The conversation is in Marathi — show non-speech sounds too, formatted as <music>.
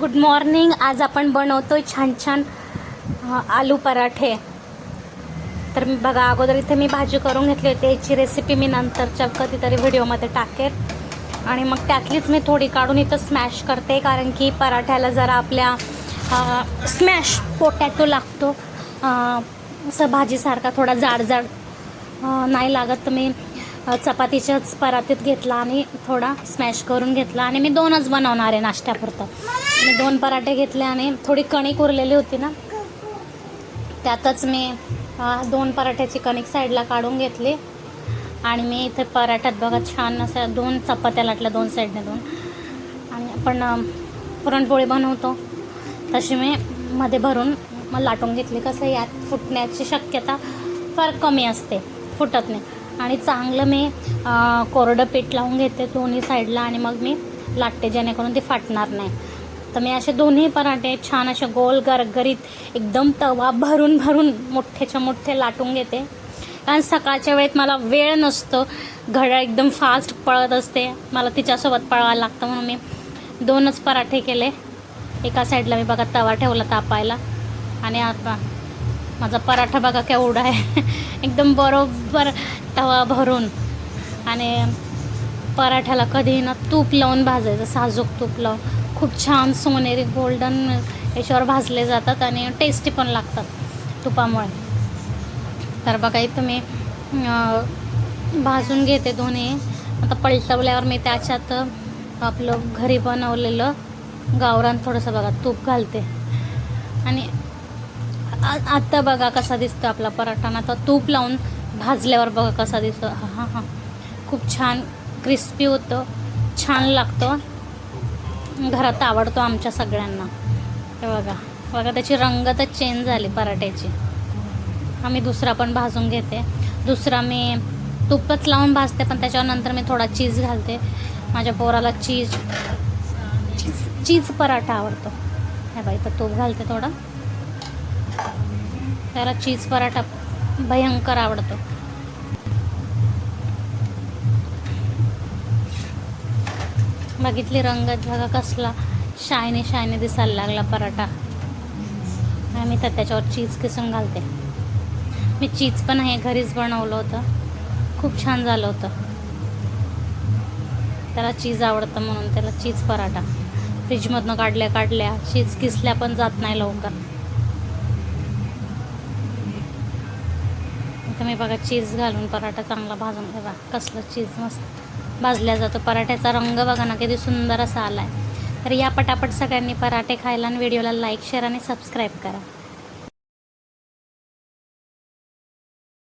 गुड मॉर्निंग आज आपण बनवतो छान छान आलू पराठे. तर मी बघा अगोदर इथे मी भाजी करून घेतली होती. याची रेसिपी मी नंतरच्या कधीतरी व्हिडिओमध्ये टाकेल. आणि मग त्यातलीच मी थोडी काढून इथं स्मॅश करते कारण की पराठ्याला जरा आपल्या स्मॅश पोटॅटो लागतो. असं भाजीसारखा थोडा जाड जाड नाही लागत. तर मी चपातीच्याच परातीत घेतला आणि थोडा स्मॅश करून घेतला. आणि मी दोनच बनवणार आहे नाश्त्यापुरतं. मी दोन पराठे घेतले आणि थोडी कणिक उरलेली होती ना त्यातच मी दोन पराठ्याची कणिक साईडला काढून घेतली. आणि मी इथे पराठ्यात बघा छान असं दोन चपात्या लाटल्या दोन साईडने दोन. आणि आपण पुरणपोळी बनवतो. तशी मी मध्ये भरून मग लाटून घेतली. कसं यात फुटण्याची शक्यता फार कमी असते फुटत नाही. आणि चांगलं मी कोरडं पीठ लावून घेते दोन्ही साईडला आणि मग मी लाटते जेणेकरून ती फाटणार नाही. तर मी असे दोन्ही पराठे छान असे गोल गरगरीत एकदम तवा भरून भरून मोठ्याच्या मोठे लाटून घेते. कारण सकाळच्या वेळेत मला वेळ नसतो घड्याळ एकदम फास्ट पळत असते. मला तिच्यासोबत पळवायला लागतं म्हणून मी दोनच पराठे केले. एका साईडला मी बघा तवा ठेवला तापायला. आणि आता माझा पराठा बघा केवढा आहे. <laughs> एकदम बरोबर तवा भरून. आणि पराठ्याला कधीही ना तूप लावून भाजायचं साजूक तूप लावून. खूप छान सोनेरी गोल्डन याच्यावर भाजले जातात आणि टेस्टी पण लागतात तुपामुळे. तर बघा इथं मी भाजून घेते दोन्ही. आता पलटवल्यावर मी त्याच्यात आपलं घरी बनवलेलं गावरान थोडंसं बघा तूप घालते. आणि आ- बघा कसा दिसतो आपला पराठा. ना आता तूप लावून भाजल्यावर बघा कसा दिसतो हां हां. खूप छान क्रिस्पी होतं छान लागतो. घरात आवडतो आमच्या सगळ्यांना. हे बघा बघा त्याची रंगतच चेंज झाली पराठ्याची. आम्ही दुसरा पण भाजून घेते. दुसरा मी तुपच लावून भाजते पण त्याच्यानंतर मी थोडा चीज घालते. माझ्या पोराला चीज चीज चीज पराठा आवडतो. हे बाई तर तूप घालते थोडा. त्याला चीज पराठा भयंकर आवडतो. बघितली रंगत बघा कसला शायनी शायनी दिसायला लागला पराठा. आणि मी तर त्याच्यावर चीज किसून घालते. मी चीज पण हे घरीच बनवलं होतं. खूप छान झालं होतं. त्याला चीज आवडतं म्हणून त्याला चीज पराठा. फ्रीजमधनं काढल्या काढल्या चीज किसल्या पण जात नाही लवकर. आता मी बघा चीज घालून पराठा चांगला भाजून बघा कसलं चीज मस्त. भाजल्या जातो. पराठ्याचा रंग बघा ना किती सुंदर असा आला आहे तर या पटापट सगळ्यांनी पराठे खायला आणि व्हिडिओला लाईक शेअर आणि सबस्क्राईब करा.